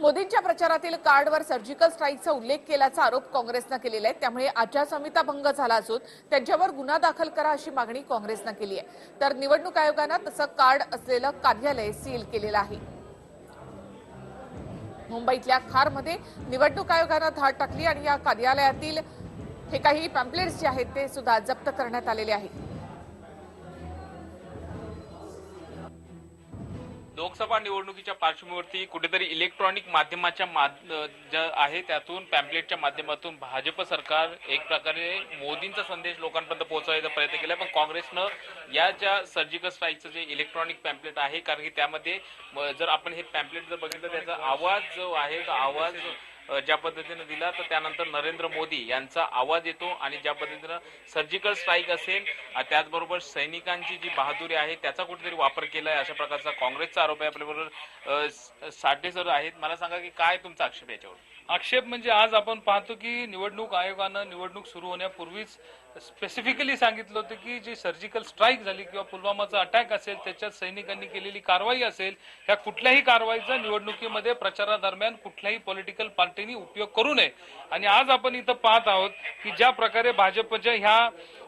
मोदींच्या प्रचारातील कार्डवर सर्जिकल स्ट्राईकचा उल्लेख केल्याचा आरोप काँग्रेसनं केलेला आहे. त्यामुळे आचारसंहिता भंग झाला असून त्यांच्यावर गुन्हा दाखल करा अशी मागणी काँग्रेसनं केली आहे. तर निवडणूक आयोगानं तसं कार्ड असलेलं कार्यालय सील केलेलं आहे. मुंबईतल्या खारमध्ये निवडणूक आयोगानं धाड टाकली आणि या कार्यालयातील हे काही पॅम्पलेट्स जे आहेत ते सुद्धा जप्त करण्यात आलेले आहेत. लोकसभा निवडणुकीच्या पार्श्वभूमीवरती कुठेतरी इलेक्ट्रॉनिक माध्यमाच्या ज्या आहे त्यातून पॅम्पलेटच्या माध्यमातून भाजप सरकार एक प्रकारे मोदींचा संदेश लोकांपर्यंत पोहोचवायचा प्रयत्न केला पण काँग्रेसनं या ज्या सर्जिकल स्ट्राईकचं जे इलेक्ट्रॉनिक पॅम्पलेट आहे कारण की त्यामध्ये जर आपण हे पॅम्पलेट जर बघितलं त्याचा आवाज जो आहे तो आवाज ज्या पद्धतीनं दिला तर त्यानंतर नरेंद्र मोदी यांचा आवाज येतो आणि ज्या पद्धतीनं सर्जिकल स्ट्राईक असेल त्याचबरोबर सैनिकांची जी बहादुरी आहे त्याचा कुठेतरी वापर केलाय अशा प्रकारचा काँग्रेसचा आरोप आहे आपल्याबरोबर. साठे सर आहेत. मला सांगा की काय तुमचा आक्षेप याच्यावर? आक्षेप म्हणजे आज आपण पाहतो की निवडणूक आयोगानं निवडणूक सुरू होण्यापूर्वीच स्पेसिफिकली सांगितलं होतं की जी सर्जिकल स्ट्राईक झाली किंवा पुलवामाचा अटॅक असेल त्याच्यात सैनिकांनी केलेली कारवाई असेल ह्या कुठल्याही कारवाईचा निवडणुकीमध्ये प्रचारादरम्यान कुठल्याही पॉलिटिकल पार्टी पार्टीनी उपयोग करू नये. आणि आज आपण इथं पाहत आहोत की ज्या प्रकारे भाजपच्या ह्या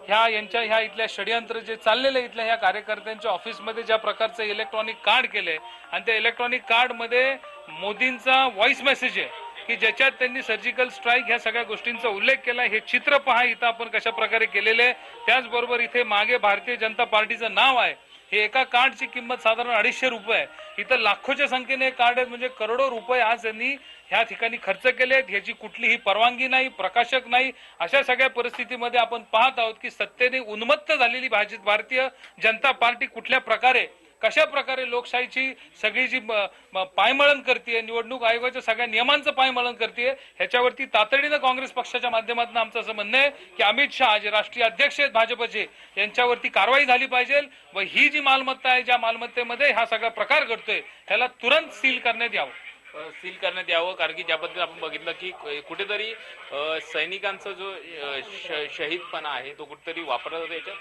ह्या यांच्या ह्या इथल्या षडयंत्र जे चाललेलं आहे इथल्या ह्या कार्यकर्त्यांच्या ऑफिसमध्ये ज्या प्रकारचं इलेक्ट्रॉनिक कार्ड केलंय आणि त्या इलेक्ट्रॉनिक कार्डमध्ये मोदींचा व्हॉइस मेसेज आहे की ज्याच्यात त्यांनी सर्जिकल स्ट्राईक ह्या सगळ्या गोष्टींचा उल्लेख केला हे चित्र पहा इथं आपण कशा प्रकारे केलेले त्याचबरोबर इथे मागे भारतीय जनता पार्टीचं नाव आहे. हे एका कार्डची किंमत साधारण अडीचशे रुपये आहे. इथं लाखोच्या संख्येने कार्ड आहेत म्हणजे करोडो रुपये आज त्यांनी ह्या ठिकाणी खर्च केले आहेत. ह्याची कुठलीही परवानगी नाही प्रकाशक नाही. अशा सगळ्या परिस्थितीमध्ये आपण पाहत आहोत की सत्तेने उन्मत्त झालेली भाजप भारतीय जनता पार्टी कुठल्या प्रकारे कशा प्रकारे लोकशाहीची सगळी जी पायमळण करते निवडणूक आयोगाच्या सगळ्या नियमांचं पायमळण करते ह्याच्यावरती तातडीनं काँग्रेस पक्षाच्या माध्यमातून आमचं असं म्हणणं आहे की अमित शहा जे राष्ट्रीय अध्यक्ष आहेत भाजपचे यांच्यावरती कारवाई झाली पाहिजे व ही जी मालमत्ता आहे ज्या मालमत्तेमध्ये हा सगळा प्रकार घडतोय ह्याला तुरंत सील करण्यात यावं. सील करण्यात यावं कारण की ज्या आपण बघितलं की कुठेतरी सैनिकांचा जो श- शहीदपणा आहे तो कुठेतरी वापरला जातो याच्यात.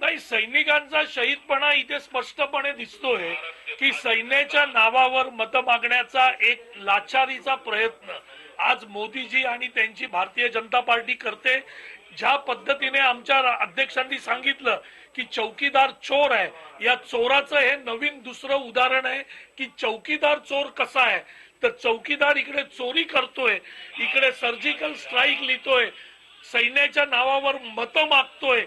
नाही सैनिकांचा शहीदपणा इथे स्पष्टपणे दिसतोय की सैन्याच्या नावावर मत मागण्याचा एक लाचारीचा प्रयत्न आज मोदीजी आणि त्यांची भारतीय जनता पार्टी करते. ज्या पद्धतीने आमच्या अध्यक्षांनी सांगितलं की चौकीदार चोर आहे या चोराचं हे नवीन दुसरं उदाहरण आहे की चौकीदार चोर कसा आहे. तर चौकीदार इकडे चोरी करतोय इकडे सर्जिकल स्ट्राईक लिहितोय सैन्याच्या नावावर मतं मागतोय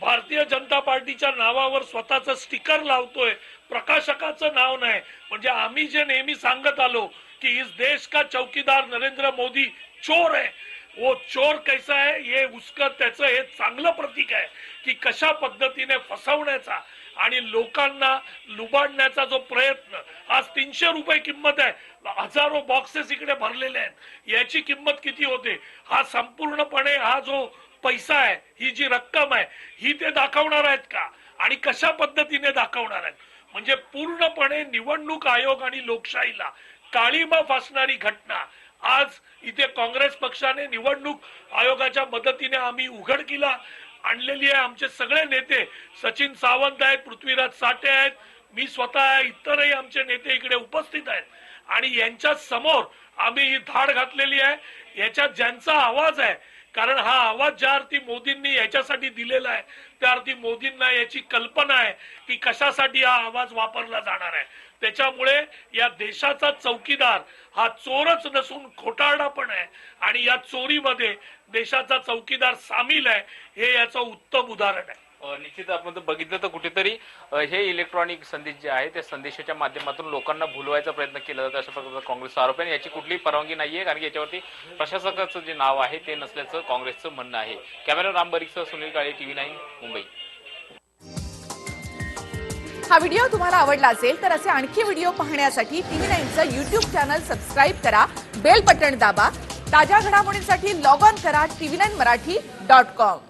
भारतीय जनता पार्टीच्या नावावर स्वतःच स्टिकर लावतोय. प्रकाशकाचं नाव नाही. म्हणजे आम्ही जे नेहमी सांगत आलो की इस देश का चौकीदार नरेंद्र मोदी चोर आहे वो चोर कैसा आहे हे उसकं त्याचं हे चांगलं प्रतीक आहे की कशा पद्धतीने फसवण्याचा आणि लोकांना लुबाडण्याचा जो प्रयत्न आज तीनशे रुपये किंमत आहे. हजारो बॉक्सेस इकडे भरलेले आहेत. याची किंमत किती होते? हा संपूर्णपणे हा जो पैसा आहे ही जी रक्कम आहे ही ते दाखवणार आहेत का? आणि कशा पद्धतीने दाखवणार आहेत? म्हणजे पूर्णपणे निवडणूक आयोग आणि लोकशाहीला काळीमा फासणारी घटना. आज इथे काँग्रेस पक्षाने निवडणूक आयोगाच्या मदतीने आम्ही उघडकीला आणलेली आहे आमचे सगळे नेते. सचिन सावंत आहेत पृथ्वीराज साठे आहेत. मी स्वतः आहे इतरही आमचे नेते इकडे उपस्थित आहेत. आणि यांच्या समोर आम्ही ही धाड घातलेली आहे. याच्यात ज्यांचा आवाज आहे कारण हा आवाज ज्या अर्थी मोदींनी याच्यासाठी दिलेला आहे त्या अर्थी मोदींना याची कल्पना आहे की कशासाठी हा आवाज वापरला जाणार आहे. त्याच्यामुळे या देशाचा चौकीदार हा चोरच नसून खोटारडा पण आहे आणि या चोरीमध्ये देशाचा चौकीदार सामील आहे हे याचं उत्तम उदाहरण आहे. निश्चित आपण जर बघितलं तर कुठेतरी हे इलेक्ट्रॉनिक संदेश जे आहे त्या संदेशाच्या माध्यमातून लोकांना भुलवायचा प्रयत्न केला जातो. अशा प्रकारचा काँग्रेसचा आरोप आहे. याची कुठलीही परवानगी नाहीये कारण की याच्यावरती प्रशासकाचं जे नाव आहे ते नसल्याचं काँग्रेसचं म्हणणं आहे. कॅमेरा राम बरीकसह सुनील काळे टीव्ही नाईन मुंबई. हा व्हिडिओ तुम्हाला आवडला असेल तर असे आणखी व्हिडिओ पाहण्यासाठी टीव्ही नाईनचं युट्यूब चॅनल सबस्क्राईब करा बेल बटन दाबा ताज्या घडामोडींसाठी लॉग ऑन करा TV nine Marathi dot com